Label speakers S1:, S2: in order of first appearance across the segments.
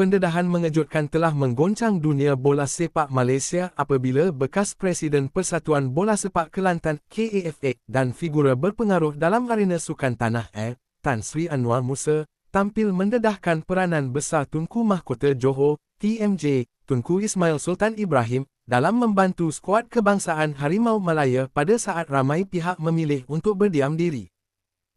S1: Pendedahan mengejutkan telah menggoncang dunia bola sepak Malaysia apabila bekas Presiden Persatuan Bola Sepak Kelantan KAFA dan figura berpengaruh dalam arena sukan tanah air, Tan Sri Anwar Musa, tampil mendedahkan peranan besar Tunku Mahkota Johor, TMJ, Tunku Ismail Sultan Ibrahim, dalam membantu skuad kebangsaan Harimau Malaya pada saat ramai pihak memilih untuk berdiam diri.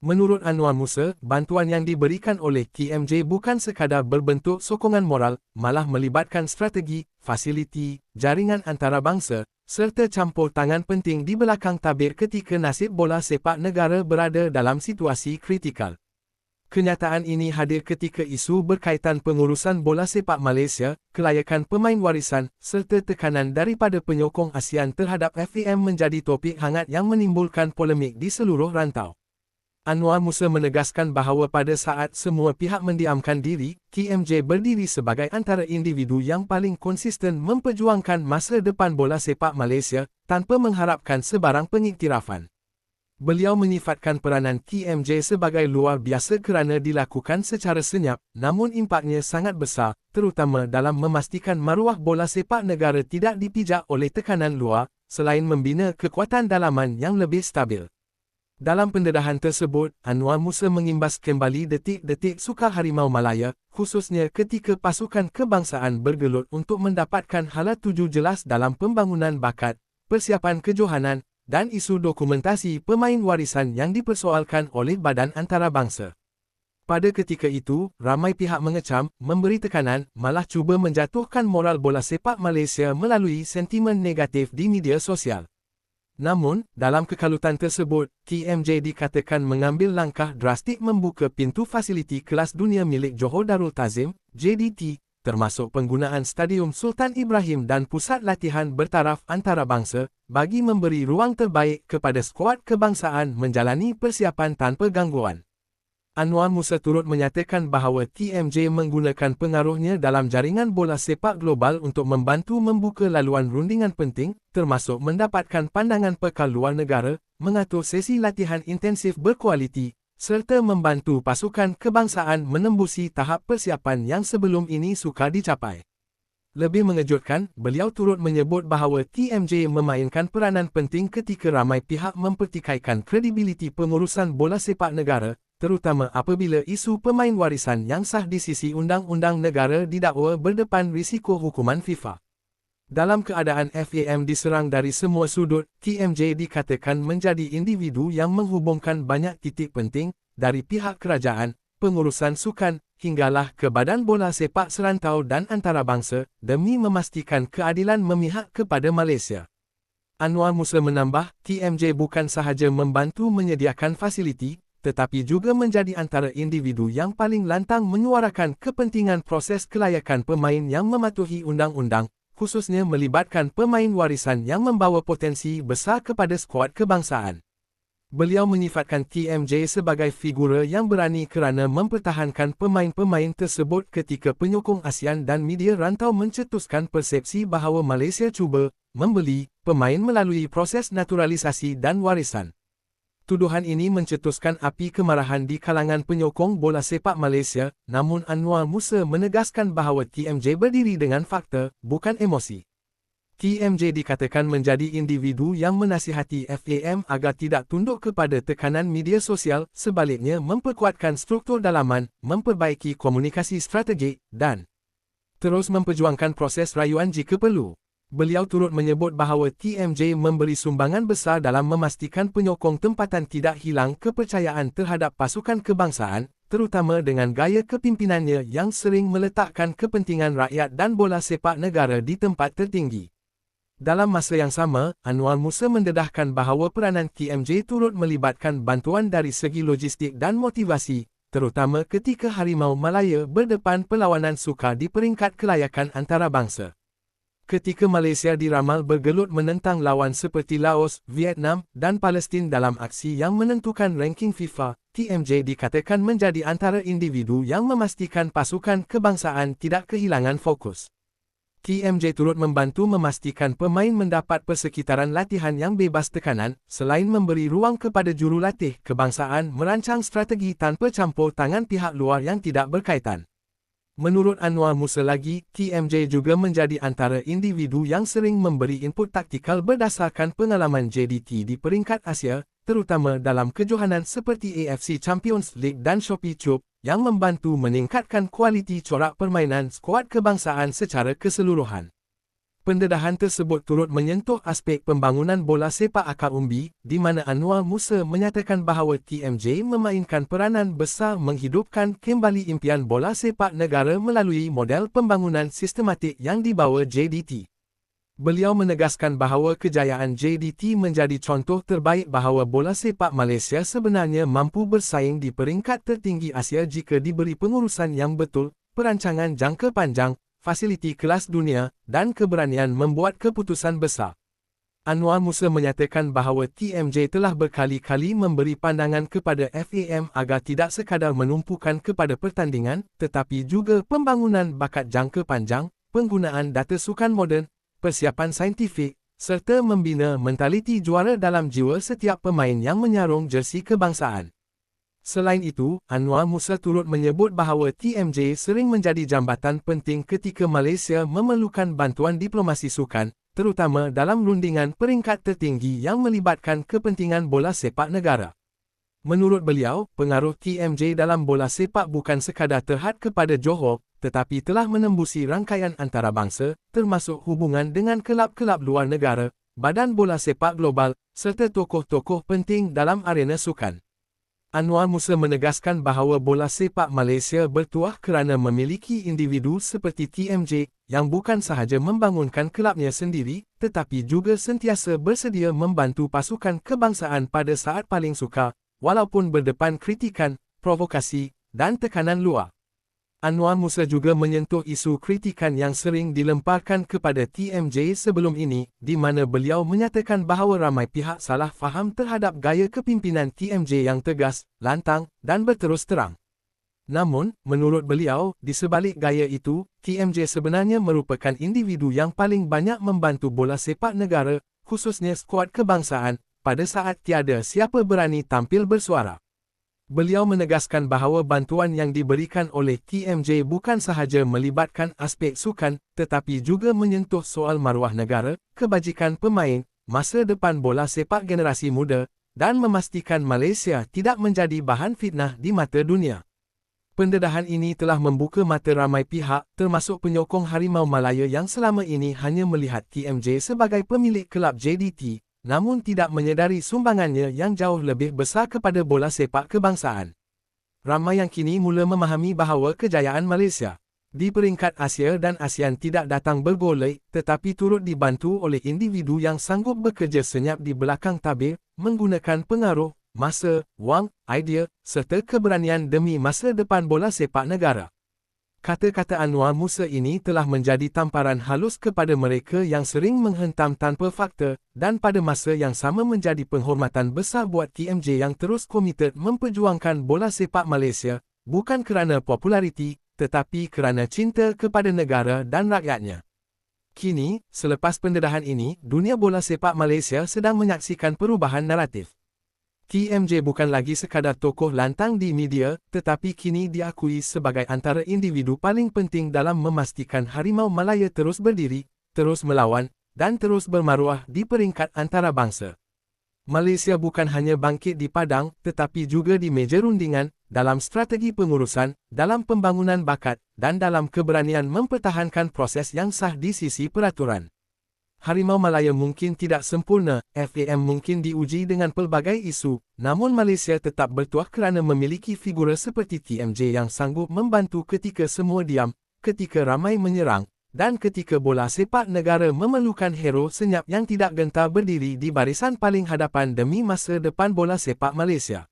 S1: Menurut Anwar Musa, bantuan yang diberikan oleh KMJ bukan sekadar berbentuk sokongan moral, malah melibatkan strategi, fasiliti, jaringan antarabangsa, serta campur tangan penting di belakang tabir ketika nasib bola sepak negara berada dalam situasi kritikal. Kenyataan ini hadir ketika isu berkaitan pengurusan bola sepak Malaysia, kelayakan pemain warisan, serta tekanan daripada penyokong ASEAN terhadap FAM menjadi topik hangat yang menimbulkan polemik di seluruh rantau. Anwar Musa menegaskan bahawa pada saat semua pihak mendiamkan diri, KMJ berdiri sebagai antara individu yang paling konsisten memperjuangkan masa depan bola sepak Malaysia tanpa mengharapkan sebarang pengiktirafan. Beliau menyifatkan peranan KMJ sebagai luar biasa kerana dilakukan secara senyap, namun impaknya sangat besar, terutama dalam memastikan maruah bola sepak negara tidak dipijak oleh tekanan luar, selain membina kekuatan dalaman yang lebih stabil. Dalam pendedahan tersebut, Anwar Musa mengimbas kembali detik-detik suka harimau Malaya, khususnya ketika pasukan kebangsaan bergelut untuk mendapatkan hala tuju jelas dalam pembangunan bakat, persiapan kejohanan, dan isu dokumentasi pemain warisan yang dipersoalkan oleh badan antarabangsa. Pada ketika itu, ramai pihak mengecam, memberi tekanan, malah cuba menjatuhkan moral bola sepak Malaysia melalui sentimen negatif di media sosial. Namun, dalam kekalutan tersebut, TMJ dikatakan mengambil langkah drastik membuka pintu fasiliti kelas dunia milik Johor Darul Tazim, JDT, termasuk penggunaan Stadium Sultan Ibrahim dan pusat latihan bertaraf antarabangsa, bagi memberi ruang terbaik kepada skuad kebangsaan menjalani persiapan tanpa gangguan. Anwar Musa turut menyatakan bahawa TMJ menggunakan pengaruhnya dalam jaringan bola sepak global untuk membantu membuka laluan rundingan penting, termasuk mendapatkan pandangan pekal luar negara, mengatur sesi latihan intensif berkualiti, serta membantu pasukan kebangsaan menembusi tahap persiapan yang sebelum ini sukar dicapai. Lebih mengejutkan, beliau turut menyebut bahawa TMJ memainkan peranan penting ketika ramai pihak mempertikaikan kredibiliti pengurusan bola sepak negara, terutama apabila isu pemain warisan yang sah di sisi undang-undang negara didakwa berdepan risiko hukuman FIFA. Dalam keadaan FAM diserang dari semua sudut, TMJ dikatakan menjadi individu yang menghubungkan banyak titik penting, dari pihak kerajaan, pengurusan sukan, hinggalah ke badan bola sepak serantau dan antarabangsa, demi memastikan keadilan memihak kepada Malaysia. Anwar Musa menambah, TMJ bukan sahaja membantu menyediakan fasiliti, tetapi juga menjadi antara individu yang paling lantang menyuarakan kepentingan proses kelayakan pemain yang mematuhi undang-undang, khususnya melibatkan pemain warisan yang membawa potensi besar kepada skuad kebangsaan. Beliau menyifatkan TMJ sebagai figura yang berani kerana mempertahankan pemain-pemain tersebut ketika penyokong ASEAN dan media rantau mencetuskan persepsi bahawa Malaysia cuba membeli pemain melalui proses naturalisasi dan warisan. Tuduhan ini mencetuskan api kemarahan di kalangan penyokong bola sepak Malaysia, namun Anwar Musa menegaskan bahawa TMJ berdiri dengan fakta, bukan emosi. TMJ dikatakan menjadi individu yang menasihati FAM agar tidak tunduk kepada tekanan media sosial, sebaliknya memperkuatkan struktur dalaman, memperbaiki komunikasi strategi, dan terus memperjuangkan proses rayuan jika perlu beliau turut menyebut bahawa TMJ memberi sumbangan besar dalam memastikan penyokong tempatan tidak hilang kepercayaan terhadap pasukan kebangsaan, terutama dengan gaya kepimpinannya yang sering meletakkan kepentingan rakyat dan bola sepak negara di tempat tertinggi. Dalam masa yang sama, Anwar Musa mendedahkan bahawa peranan TMJ turut melibatkan bantuan dari segi logistik dan motivasi, terutama ketika Harimau Malaya berdepan perlawanan sukar di peringkat kelayakan antarabangsa. Ketika Malaysia diramal bergelut menentang lawan seperti Laos, Vietnam dan Palestin dalam aksi yang menentukan ranking FIFA, TMJ dikatakan menjadi antara individu yang memastikan pasukan kebangsaan tidak kehilangan fokus. TMJ turut membantu memastikan pemain mendapat persekitaran latihan yang bebas tekanan, selain memberi ruang kepada jurulatih kebangsaan merancang strategi tanpa campur tangan pihak luar yang tidak berkaitan. Menurut Anwar Musa lagi, TMJ juga menjadi antara individu yang sering memberi input taktikal berdasarkan pengalaman JDT di peringkat Asia, terutama dalam kejohanan seperti AFC Champions League dan Shopee Cup, yang membantu meningkatkan kualiti corak permainan skuad kebangsaan secara keseluruhan. Pendedahan tersebut turut menyentuh aspek pembangunan bola sepak akar umbi, di mana Anwar Musa menyatakan bahawa TMJ memainkan peranan besar menghidupkan kembali impian bola sepak negara melalui model pembangunan sistematik yang dibawa JDT. Beliau menegaskan bahawa kejayaan JDT menjadi contoh terbaik bahawa bola sepak Malaysia sebenarnya mampu bersaing di peringkat tertinggi Asia jika diberi pengurusan yang betul, perancangan jangka panjang, fasiliti kelas dunia, dan keberanian membuat keputusan besar. Anwar Musa menyatakan bahawa TMJ telah berkali-kali memberi pandangan kepada FAM agar tidak sekadar menumpukan kepada pertandingan, tetapi juga pembangunan bakat jangka panjang, penggunaan data sukan moden, persiapan saintifik, serta membina mentaliti juara dalam jiwa setiap pemain yang menyarung jersi kebangsaan. Selain itu, Anwar Musa turut menyebut bahawa TMJ sering menjadi jambatan penting ketika Malaysia memerlukan bantuan diplomasi sukan, terutama dalam rundingan peringkat tertinggi yang melibatkan kepentingan bola sepak negara. Menurut beliau, pengaruh TMJ dalam bola sepak bukan sekadar terhad kepada Johor, tetapi telah menembusi rangkaian antarabangsa, termasuk hubungan dengan kelab-kelab luar negara, badan bola sepak global, serta tokoh-tokoh penting dalam arena sukan. Anwar Musa menegaskan bahawa bola sepak Malaysia bertuah kerana memiliki individu seperti TMJ yang bukan sahaja membangunkan kelabnya sendiri tetapi juga sentiasa bersedia membantu pasukan kebangsaan pada saat paling sukar walaupun berdepan kritikan, provokasi dan tekanan luar. Anwar Musa juga menyentuh isu kritikan yang sering dilemparkan kepada TMJ sebelum ini, di mana beliau menyatakan bahawa ramai pihak salah faham terhadap gaya kepimpinan TMJ yang tegas, lantang dan berterus terang. Namun, menurut beliau, di sebalik gaya itu, TMJ sebenarnya merupakan individu yang paling banyak membantu bola sepak negara, khususnya skuad kebangsaan, pada saat tiada siapa berani tampil bersuara. Beliau menegaskan bahawa bantuan yang diberikan oleh TMJ bukan sahaja melibatkan aspek sukan, tetapi juga menyentuh soal maruah negara, kebajikan pemain, masa depan bola sepak generasi muda, dan memastikan Malaysia tidak menjadi bahan fitnah di mata dunia. Pendedahan ini telah membuka mata ramai pihak, termasuk penyokong Harimau Malaya yang selama ini hanya melihat TMJ sebagai pemilik kelab JDT, namun tidak menyedari sumbangannya yang jauh lebih besar kepada bola sepak kebangsaan. Ramai yang kini mula memahami bahawa kejayaan Malaysia di peringkat Asia dan ASEAN tidak datang bergolek tetapi turut dibantu oleh individu yang sanggup bekerja senyap di belakang tabir, menggunakan pengaruh, masa, wang, idea, serta keberanian demi masa depan bola sepak negara. Kata-kata Anwar Musa ini telah menjadi tamparan halus kepada mereka yang sering menghentam tanpa fakta dan pada masa yang sama menjadi penghormatan besar buat TMJ yang terus komited memperjuangkan bola sepak Malaysia, bukan kerana populariti, tetapi kerana cinta kepada negara dan rakyatnya. Kini, selepas pendedahan ini, dunia bola sepak Malaysia sedang menyaksikan perubahan naratif. TMJ bukan lagi sekadar tokoh lantang di media, tetapi kini diakui sebagai antara individu paling penting dalam memastikan Harimau Malaya terus berdiri, terus melawan, dan terus bermaruah di peringkat antarabangsa. Malaysia bukan hanya bangkit di padang, tetapi juga di meja rundingan, dalam strategi pengurusan, dalam pembangunan bakat, dan dalam keberanian mempertahankan proses yang sah di sisi peraturan. Harimau Malaya mungkin tidak sempurna, FAM mungkin diuji dengan pelbagai isu, namun Malaysia tetap bertuah kerana memiliki figura seperti TMJ yang sanggup membantu ketika semua diam, ketika ramai menyerang, dan ketika bola sepak negara memerlukan hero senyap yang tidak gentar berdiri di barisan paling hadapan demi masa depan bola sepak Malaysia.